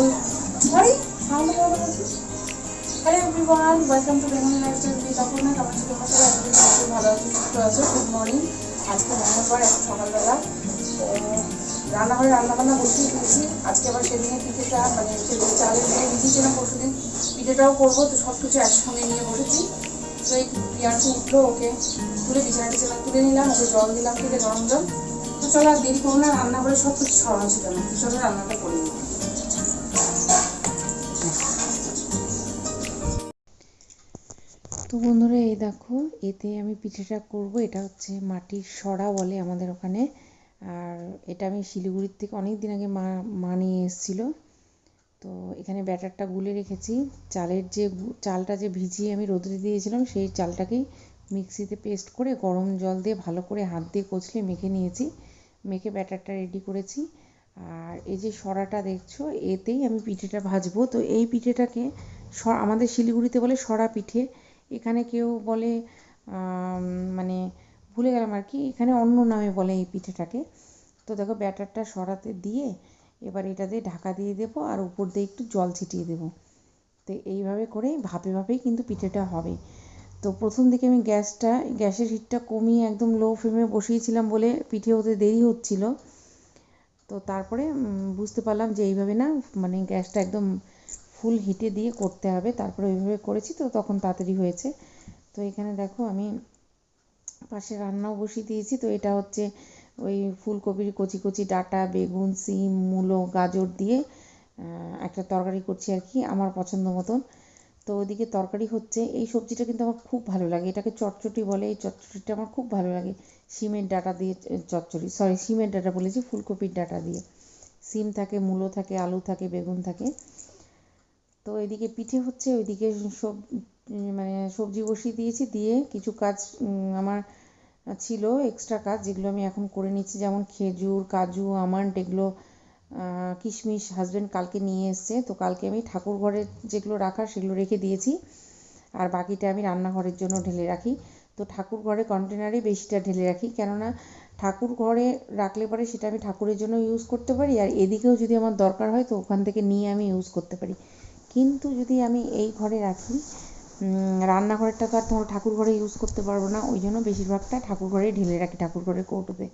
Sorry বলছিস hello everyone welcome to Bengali lifestyle with Aparna কেমন ভালো আছো সুস্থ আছো গুড মর্নিং আজকে মঙ্গলবার এখন সকালবেলা তো রান্নাঘরে রান্নাবান্না বসিয়ে দিয়েছি আজকে আবার সেদিনের পিঠেটা মানে সেদিন চালের ভিজিয়েছিলাম পরশু দিন পিঠেটাও করব তো সব কিছু একসঙ্গে নিয়ে বসেছি তো এই পিয়ারটু উঠল ওকে তুলে বিছানা টিছানা তুলে নিলাম ওকে জল দিলাম থেকে গরম জল তো চলো আর দেরি করো না রান্না করে সব কিছু সরানো ছিল না। চলো রান্নাটা করে নিই। তো বন্ধুরা, এই দেখো, এতে আমি পিঠেটা করব। এটা হচ্ছে মাটির সরা বলে আমাদের ওখানে। আর এটা আমি শিলিগুড়ির থেকে অনেক দিন আগে মা মা নিয়ে এসেছিল। তো এখানে ব্যাটারটা গুলে রেখেছি। চালের যে চালটা যে ভিজিয়ে আমি রোদে দিয়েছিলাম, সেই চালটাকেই মিক্সিতে পেস্ট করে গরম জল দিয়ে ভালো করে হাত দিয়ে কচলে মেখে নিয়েছি। মেখে ব্যাটারটা রেডি করেছি। আর এই যে সরাটা দেখছ, এতেই আমি পিঠেটা ভাজবো। তো এই পিঠেটাকে আমাদের শিলিগুড়িতে বলে সরা পিঠে। এখানে কেউ বলে মানে ভুলে গেলাম আর কি, এখানে অন্য নামে বলে এই পিঠেটাকে। তো দেখো ব্যাটারটা সরাতে দিয়ে এবার এটা দিয়ে ঢাকা দিয়ে দেবো আর উপর দিয়ে একটু জল ছিটিয়ে দেবো। তো এইভাবে করে ভাপে ভাপেই কিন্তু পিঠেটা হবে। তো প্রথম দিকে আমি গ্যাসটা, গ্যাসের হিটটা কমিয়ে একদম লো ফ্লেমে বসিয়েছিলাম বলে পিঠে হতে দেরি হচ্ছিল। তো তারপরে বুঝতে পারলাম যে এইভাবে না মানে গ্যাসটা একদম ফুল হিটে দিয়ে করতে হবে, তারপরে ওইভাবে করেছি তো তখন তাড়াতাড়ি হয়েছে। তো এখানে দেখো আমি পাশে রান্নাও বসিয়ে দিয়েছি, তো এটা হচ্ছে ওই ফুলকপির কচি কচি ডাঁটা, বেগুন, সিম, মূলো, গাজর দিয়ে একটা তরকারি করছি আর কি আমার পছন্দ মতন। তো ওদিকে তরকারি হচ্ছে, এই সবজিটা কিন্তু আমার খুব ভালো লাগে, এটাকে চটচটি বলে, এই চটচটিটা আমার খুব ভালো লাগে। সিমের ডাঁটা দিয়ে চচ্চড়ি সরি সিমের ডাঁটা বলেছি, ফুলকপির ডাঁটা দিয়ে। সিম থাকে, মূলো থাকে, আলু থাকে, বেগুন থাকে। তো এদিকে পিঠে হচ্ছে, ওইদিকে সব মানে সবজি বসিয়ে দিয়েছি, দিয়ে কিছু কাজ আমার ছিল এক্সট্রা কাজ, যেগুলো আমি এখন করে নিচ্ছি, যেমন খেজুর, কাজু, আমন্ড, এগুলো কিশমিশ হাজবেন্ড কালকে নিয়ে এসছে, তো কালকে আমি ঠাকুর ঘরে যেগুলো রাখার সেগুলো রেখে দিয়েছি, আর বাকিটা আমি রান্নাঘরের জন্য ঢেলে রাখি। তো ঠাকুর ঘরে কন্টেনারে বেশিটা ঢেলে রাখি, কেননা ঠাকুর ঘরে রাখলে পরে সেটা আমি ঠাকুরের জন্য ইউজ করতে পারি, আর এদিকেও যদি আমার দরকার হয়, তো ওখান থেকে নিয়ে আমি ইউজ করতে পারি। কিন্তু যদি আমি এই ঘরে রাখি রান্নাঘরেরটা তো আর ধরো ঠাকুর ঘরে ইউজ করতে পারব না, ওই জন্য বেশিরভাগটা ঠাকুর ঘরেই ঢেলে রাখি, ঠাকুর ঘরে কৌটোতে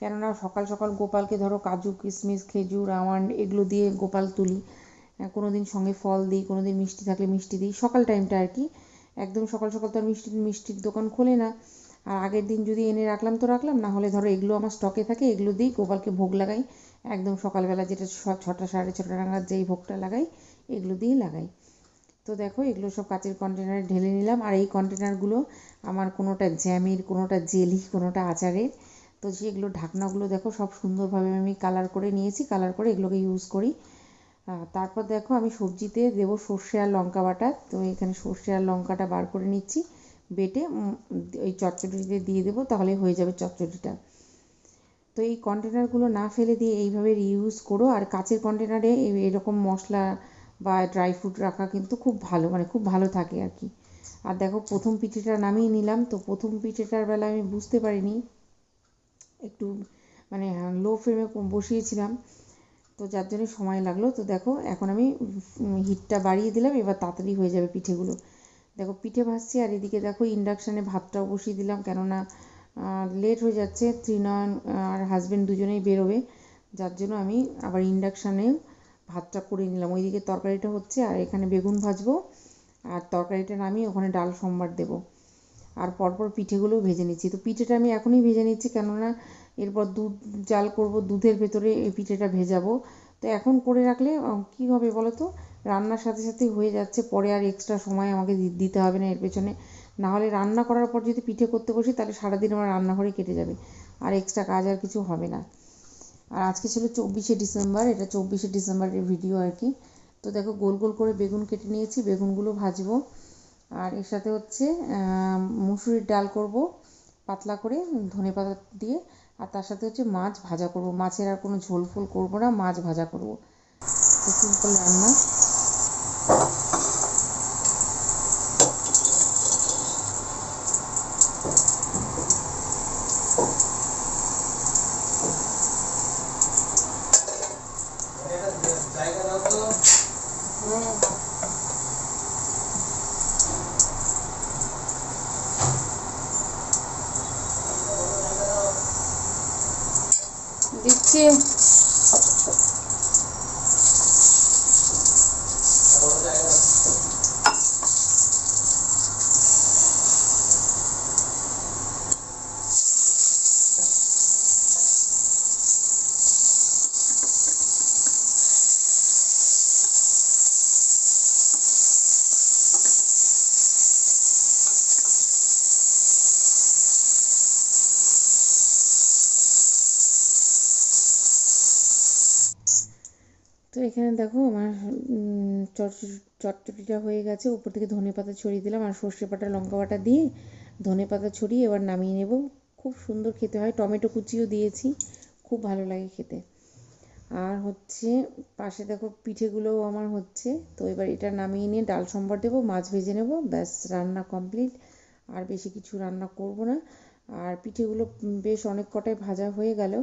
কেননা সকাল সকাল গোপালকে ধরো কাজু কিশমিশ খেজুর, আমন্ড এগুলো দিয়ে গোপাল তুলি কোনো দিন সঙ্গে ফল দিই কোনো দিন মিষ্টি থাকলে মিষ্টি দিই, সকাল টাইমটা আর কি। একদম সকাল সকাল তো আর মিষ্টি, মিষ্টির দোকান খোলে না। আর আগের দিন যদি এনে রাখলাম তো রাখলাম, না হলে ধরো এগুলো আমার স্টকে থাকে, এগুলো দিই, গোপালকে ভোগ লাগাই। একদম সকালবেলা যেটা ছটা, সাড়ে ছটা নাগাদ যেই ভোগটা লাগাই এগুলো দিয়েই লাগাই। তো দেখো, এগুলো সব কাচের কন্টেনারে ঢেলে নিলাম। আর এই কন্টেনারগুলো আমার কোনোটা জ্যামের, কোনোটা জেলি, কোনোটা আচারের। তো সেগুলো ঢাকনাগুলো দেখো, সব সুন্দরভাবে আমি কালার করে নিয়েছি। কালার করে এগুলোকে ইউজ করি। তারপর দেখো, আমি সবজিতে দেবো সর্ষে আর লঙ্কা বাটা। তো এখানে সর্ষে আর লঙ্কাটা বার করে নিচ্ছি। বেটে ওই চচ্চড়িতে দিয়ে দেবো, তাহলে হয়ে যাবে চচ্চড়িটা। তো এই কন্টেনারগুলো না ফেলে দিয়ে এইভাবে রিউজ করো। আর কাচের কন্টেনারে এরকম মশলা বা ড্রাই ফ্রুট রাখা কিন্তু খুব ভালো মানে খুব ভালো থাকে আর কি। আর দেখো, প্রথম পিঠেটা নামিয়ে নিলাম, তো প্রথম পিঠেটার বেলা আমি বুঝতে পারিনি। একটু মানে লো ফ্লেমে বসিয়েছিলাম, তো যার জন্য সময় লাগল। তো দেখো, এখন আমি হিটটা বাড়িয়ে দিলাম, এবার তাড়াতাড়ি হয়ে যাবে পিঠেগুলো। দেখো, পিঠে ভাজছি, আর এদিকে দেখো ইন্ডাকশানে ভাতটাও বসিয়ে দিলাম, কেননা লেট হয়ে যাচ্ছে ত্রিনয়ন আর হাজব্যান্ড দুজনেই বেরোবে। যার জন্য আমি আবার ইন্ডাকশানে ভাতটা করে নিলাম। ওইদিকে তরকারিটা হচ্ছে, আর এখানে বেগুন ভাজবো, আর তরকারিটা নামিয়ে ওখানে ডাল সম্বার দেবো। আর পরপর পিঠেগুলোও ভেজে নিচ্ছি। তো পিঠেটা আমি এখনই ভেজে নিচ্ছি, কেননা এরপর দুধ, জাল করব, দুধের ভেতরে এই পিঠেটা ভেজাবো। তো এখন করে রাখলে কি হবে বলো তো রান্নার সাথে সাথে হয়ে যাচ্ছে, পরে আর এক্সট্রা সময় আমাকে দিতে হবে না এর পেছনে। না হলে রান্না করার পর যদি পিঠে করতে বসি, তাহলে সারাদিন আমার রান্নাঘরে কেটে যাবে। আর এক্সট্রা কাজ আর কিছু হবে না। আর আজকে ছিল চব্বিশে ডিসেম্বর, এটা চব্বিশে ডিসেম্বরের ভিডিও আর কি। তো দেখো, গোল গোল করে বেগুন কেটে নিয়েছি, বেগুনগুলো ভাজবো। আর এর সাথে হচ্ছে মুসুরির ডাল করব, পাতলা করে ধনে পাতা দিয়ে। আর তার সাথে হচ্ছে মাছ ভাজা করব। মাছের আর কোনো ঝোল ফোল করব না, মাছ ভাজা করব। তো সিম্পল রান্না। দিচ্ছি এখানে দেখো আমার চচ্চড়িটা হয়ে গেছে। উপর থেকে ধনে পাতা ছড়িয়ে দিলাম আর সর্ষে বাটা লঙ্কা বাটা দিয়ে ধনে পাতা ছড়িয়ে এবার নামিয়ে নেব। খুব সুন্দর খেতে হয়। টমেটো কুচিও দিয়েছি। খুব ভালো লাগে খেতে। আর হচ্ছে, পাশে দেখো পিঠেগুলোও আমার হচ্ছে। তো এবার এটা নামিয়ে নিয়ে ডাল সম্বার দেবো, মাছ ভেজে নেব, ব্যাস রান্না কমপ্লিট। আর বেশি কিছু রান্না করব না। আর পিঠেগুলো বেশ অনেক কটাই ভাজা হয়ে গেল।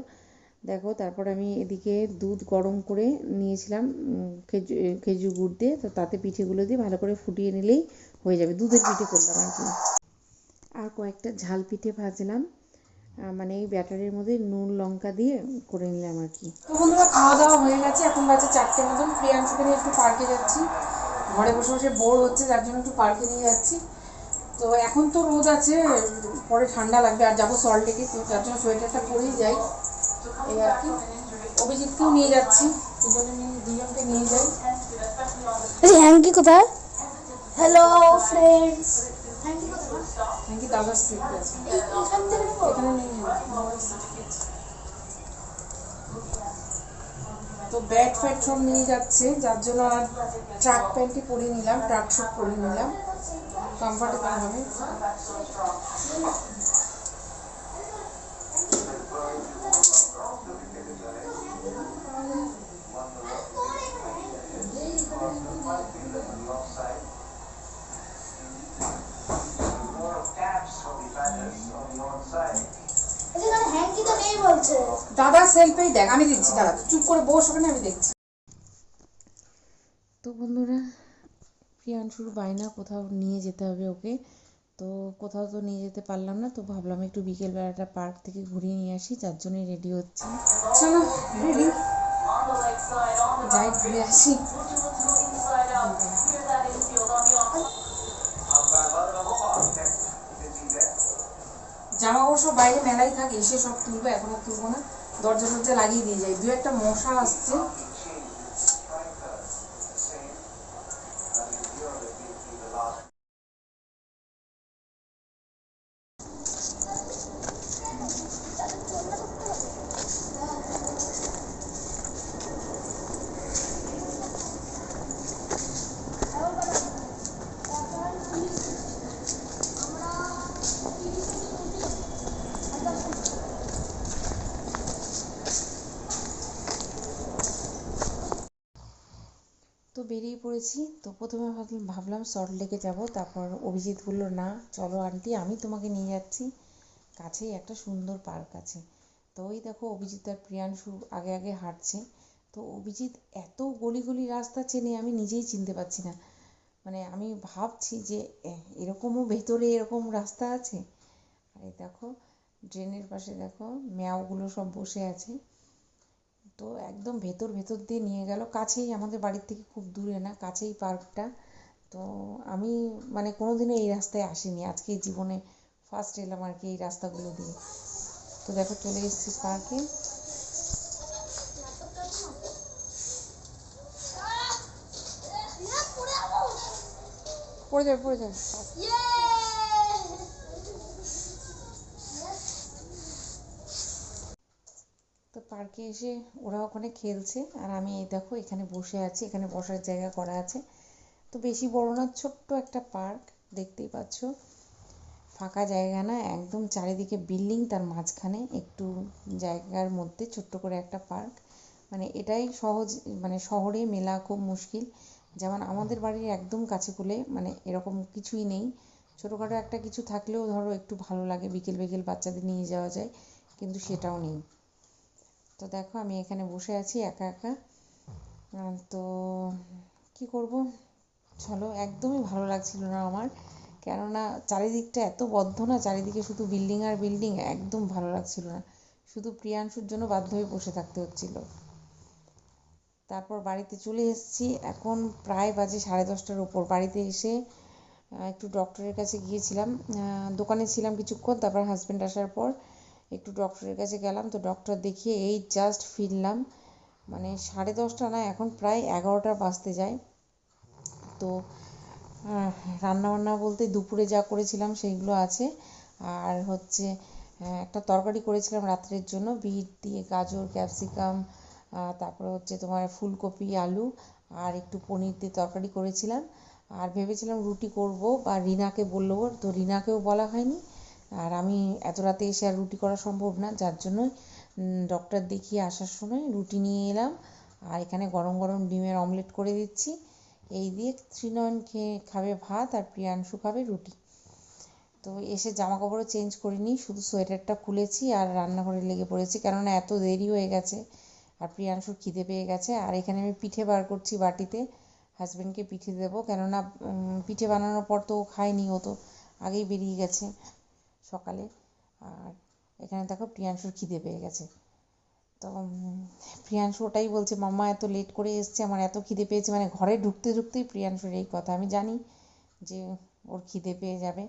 দেখো, তারপর আমি এদিকে দুধ গরম করে নিয়েছিলাম খেজু- খেজুর গুড় দিয়ে। তো তাতে পিঠেগুলো দিয়ে ভালো করে ফুটিয়ে নিলেই হয়ে যাবে। দুধের পিঠে করলাম আর কি। আর কয়েকটা ঝাল পিঠে ভাজলাম। মানে এই ব্যাটারের মধ্যে নুন, লঙ্কা দিয়ে করে নিলাম আর কি। তো বন্ধুরা, খাওয়া দাওয়া হয়ে গেছে। এখন বাজে চারটে মতন। প্রিয়াংশুকে নিয়ে একটু পার্কে যাচ্ছি। ঘরে বসে বসে বোর হচ্ছে, যার জন্য একটু পার্কে নিয়ে যাচ্ছি। তো এখন তো রোদ আছে, পরে ঠান্ডা লাগবে। আর যাব সল্ট লেকে তো যার জন্য সোয়েটারটা পরেই যাই। এই আর কি অভিজিৎকেও নিয়ে যাচ্ছি। দুজনে নিয়ে দুজনকে নিয়ে যাই। হ্যাঙ্কি কোথায় হ্যালো ফ্রেন্ডস হ্যাঙ্কি দাদার সিট আছে? এখান আছে। তো ব্যাট ফ্যাট সব নিয়ে যাচ্ছে। যার জন্য আর ট্রাক প্যান্টই পরে নিলাম ট্রাক শুট পরে নিলাম। কমফর্টেবল হবে। দাদা সেলফেই দেখ, আমি দিচ্ছি, দাদা, চুপ করে বস, ওখানে আমি দেখছি। তো বন্ধুরা, প্রিয়াংশুর বায়না কোথাও নিয়ে যেতে হবে ওকে। তো কোথাও তো নিয়ে যেতে পারলাম না, তো ভাবলাম একটু বিকেলবেলাটা পার্ক থেকে ঘুরিয়ে নিয়ে আসি, যার জন্যই রেডি হচ্ছি। চলো রেডি যাই, ঘুরে আসি। জামা কাপড় বাইরে মেলাই থাকে, এসে সব তুলবো, এখন আর তুলবো না। দরজা টরজা লাগিয়ে দিয়ে যাই। দু একটা মশা আসছে তো বেরিয়ে পড়েছি তো প্রথমে ভাবলাম ভাবলাম সল্ট লেকে যাব, তারপর অভিজিৎ বলল, না, চলো আন্টি আমি তোমাকে নিয়ে যাচ্ছি। কাছেই একটা সুন্দর পার্ক আছে। তো ওই দেখো, অভিজিৎ আর প্রিয়াংশু আগে আগে হাঁটছে। তো অভিজিৎ এত গলি গলি রাস্তা চেনে আমি নিজেই চিনতে পারছি না। মানে আমি ভাবছি যে এরকমও ভেতরে এরকম রাস্তা আছে? আর এই দেখো ড্রেনের পাশে দেখো, ম্যাওগুলো সব বসে আছে। তো একদম ভেতর ভেতর দিয়ে নিয়ে গেল। কাছেই আমাদের বাড়ির থেকে খুব দূরে না, কাছেই পার্কটা। তো আমি মানে কোনোদিনও এই রাস্তায় আসিনি। আজকে জীবনে ফার্স্ট এলাম আর কি এই রাস্তাগুলো দিয়ে। তো দেখো চলে এসেছি পার্কে পড়ে যাবে পড়ে যাবে। পার্কে এসে ওরা ওখানে খেলছে। আর আমি এই দেখো এখানে বসে আছি, এখানে বসার জায়গা করা আছে। তো বেশি বড় না, ছোট্ট একটা পার্ক দেখতেই পাচ্ছ। ফাঁকা জায়গা না, একদম চারিদিকে বিল্ডিং, তার মাঝখানে একটু জায়গার মধ্যে ছোট্ট করে একটা পার্ক। মানে এটাই সহজ মানে শহরে মেলা খুব মুশকিল। যেমন আমাদের বাড়ির একদম কাছে কোলে মানে এরকম কিছুই নেই। ছোটোখাটো একটা কিছু থাকলেও ধরো একটু ভালো লাগে, বিকেল বিকেল বাচ্চাদের নিয়ে যাওয়া যায়, কিন্তু সেটাও নেই। তো দেখো, আমি এখানে বসে আছি একা একা। তো কি করব? চলো, একদমই ভালো লাগছিল না আমার। কেননা চারিদিকটা এত বদ্ধ না, চারিদিকে শুধু বিল্ডিং আর বিল্ডিং, একদম ভালো লাগছিল না। শুধু প্রিয়াংশুর জন্য বাধ্য হয়ে বসে থাকতে হচ্ছিল। তারপর বাড়িতে চলে এসেছি। এখন প্রায় বাজে সাড়ে দশটার উপর। বাড়িতে এসে একটু ডক্টরের কাছে গিয়েছিলাম। দোকানে ছিলাম কিছুক্ষণ, তারপর হাজবেন্ড আসার পর একটু ডক্টরের কাছে গেলাম, তো ডক্টর দেখিয়ে এই জাস্ট ফিরলাম। মানে সাড়ে দশটা না, এখন প্রায় এগারোটা বাজতে যায়। তো রান্না বান্না বলতে দুপুরে যা করেছিলাম সেইগুলো আছে। আর হচ্ছে একটা তরকারি করেছিলাম রাত্রের জন্য, বিট দিয়ে গাজর, ক্যাপসিকাম তারপরে হচ্ছে তোমার ফুলকপি, আলু, আর একটু পনির দিয়ে তরকারি করেছিলাম। আর ভেবেছিলাম রুটি করব, বা রিনাকে বলব, তো রিনাকেও বলা হয়নি। আর আমি এত রাতে এসে আর রুটি করা সম্ভব না, যার জন্য ডক্টর দেখিয়ে আসার সময় রুটি নিয়ে এলাম। আর এখানে গরম গরম ডিমের অমলেট করে দিচ্ছি। এই দিয়ে ত্রিনয়ন খেয়ে খাবে ভাত আর প্রিয়াংশু খাবে রুটি। তো এসে জামা কাপড়ও চেঞ্জ করিনি শুধু সোয়েটারটা খুলেছি আর রান্নাঘরে লেগে পড়েছি, কেননা এত দেরি হয়ে গেছে আর প্রিয়াংশুর খিদে পেয়ে গেছে। আর এখানে আমি পিঠে বার করছি বাটিতে হাজবেন্ডকে পিঠে দেবো, কেননা পিঠে বানানোর পর তো ও খায়নি, ও তো আগেই বেরিয়ে গেছে। সকালে। আর এখানে দেখো প্রিয়াংশুর খিদে পেয়ে গেছে। তো প্রিয়াংশু ওটাই বলছে, মাম্মা, এত লেট করে এসছে, আমার এত খিদে পেয়েছে। মানে ঘরে ঢুকতে ঢুকতেই প্রিয়াংশুর এই কথা। আমি জানি যে ওর খিদে পেয়ে যাবে।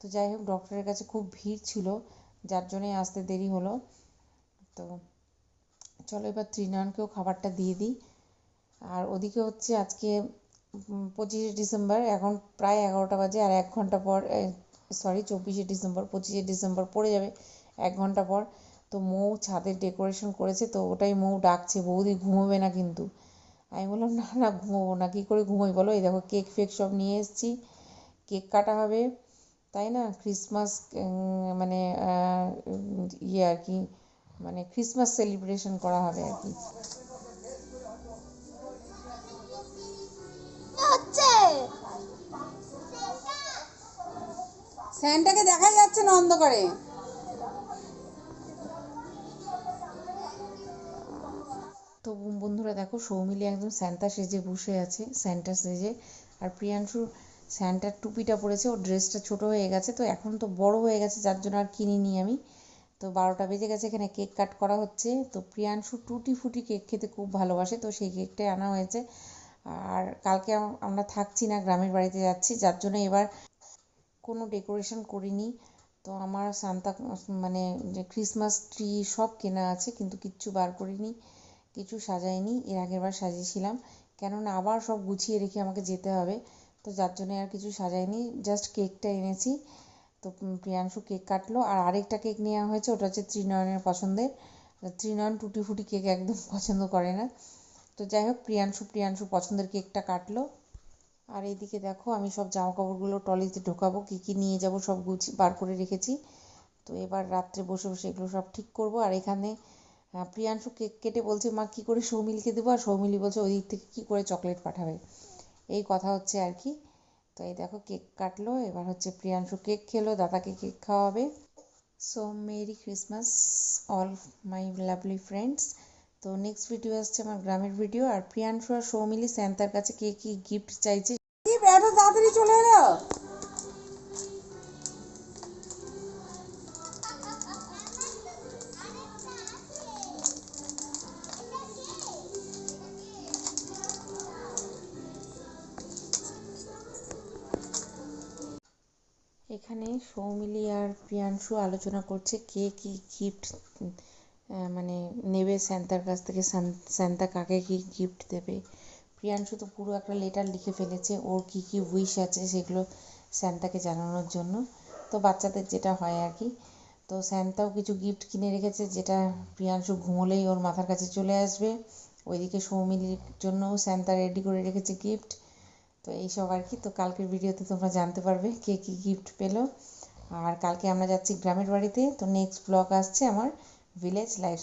তো যাই হোক ডক্টরের কাছে খুব ভিড় ছিল, যার জন্যই আসতে দেরি হলো। তো চলো এবার ত্রিনয়নকেও খাবারটা দিয়ে দিই। আর ওদিকে হচ্ছে আজকে পঁচিশে ডিসেম্বর, এখন প্রায় এগারোটা বাজে, আর এক ঘণ্টা পর সরি চব্বিশে ডিসেম্বর, পঁচিশে ডিসেম্বর পড়ে যাবে এক ঘণ্টা পর। তো মৌ ছাদের ডেকোরেশন করেছে, তো ওটাই মৌ ডাকছে, বৌদি ঘুমোবে না কিন্তু। আমি বললাম, না না, ঘুমোবো না, কী করে ঘুমোই বলো? এই দেখো, কেক ফেক সব নিয়ে এসেছি, কেক কাটা হবে, তাই না? ক্রিসমাস মানে ইয়ে আর কি মানে ক্রিসমাস সেলিব্রেশন করা হবে আর কি। স্যান্টাকে দেখা যাচ্ছে না অন্ধকারে। তো বন্ধুরা দেখো, সৌমিলি একদম স্যান্টা সেজে বসে আছে, স্যান্টা সেজে। আর প্রিয়াংশু স্যান্টার টুপিটা পরেছে, ওর ড্রেসটা ছোট হয়ে গেছে, তো এখন তো বড় হয়ে গেছে, যার জন্য আর কিনিনি আমি। তো বারোটা বেজে গেছে, এখানে কেক কাট করা হচ্ছে। তো প্রিয়াংশু টুটি ফুটি কেক খেতে খুব ভালোবাসে, তো সেই কেকটাই আনা হয়েছে। আর কালকে আমরা থাকছি না, গ্রামের বাড়িতে যাচ্ছি, যার জন্য এবার কোনো ডেকোরেশন করিনি। তো আমার সান্তা মানে যে ক্রিসমাস ট্রি সব কেনা আছে, কিন্তু কিচ্ছু বার করিনি, কিছু সাজাইনি, এর আগের বার সাজিয়েছিলাম। কেননা আবার সব গুছিয়ে রেখে আমাকে যেতে হবে, তো যার জন্য আর কিছু সাজাইনি জাস্ট কেকটা এনেছি। তো প্রিয়াংশু কেক কাটলো, আর আরেকটা কেক নেওয়া হয়েছে, ওটা হচ্ছে ত্রিনয়নের পছন্দের। ত্রিনয়ন টুটি ফুটি কেক একদম পছন্দ করে না। তো যাই হোক, প্রিয়াংশু প্রিয়াংশু পছন্দের কেকটা কাটলো। আর এইদিকে দেখো, আমি সব জামা কাপড়গুলো ট্রলিতে ঢোকাবো, কী কী নিয়ে যাব সব গুছি, বার করে রেখেছি। তো এবার রাত্রে বসে বসে এগুলো সব ঠিক করব। আর এখানে প্রিয়াংশু কেক কেটে বলছে, মা, কী করে সৌমিলকে দেবো? আর সৌমিলি বলছে, ওই দিক থেকে কী করে চকলেট পাঠাবে? এই কথা হচ্ছে আর কি। তো এই দেখো, কেক কাটলো। এবার হচ্ছে প্রিয়াংশু কেক খেলো, দাদাকে কেক খাওয়াবে। So merry Christmas all my lovely friends তো নেক্সট ভিডিও আসছে আমার গ্রামের ভিডিও আর প্রিয়াংশু আর সৌমিলি স্যান্তার কাছে কে কি গিফট চাইছে প্রিয়াংশু আলোচনা করছে, কে কি গিফট মানে নেবে স্যান্তার কাছ থেকে সান- স্যান্তা কাকে কি গিফট দেবে? প্রিয়াংশু তো পুরো একটা লেটার লিখে ফেলেছে, ওর কি কি উইশ আছে সেগুলো স্যান্তাকে জানানোর জন্য। তো বাচ্চাদের যেটা হয় আর কি, তো স্যান্তাও কিছু গিফট কিনে রেখেছে, যেটা প্রিয়াংশু ঘুমোলেই ওর মাথার কাছে চলে আসবে। ওইদিকে সৌমিলির জন্যও স্যান্তা রেডি করে রেখেছে গিফট তো এইসব আর কি, তো কালকের ভিডিওতে তোমরা জানতে পারবে কে কী গিফট পেল। আর কালকে আমরা যাচ্ছি গ্রামের বাড়িতে তো নেক্সট ব্লগ আসছে আমার ভিলেজ লাইফ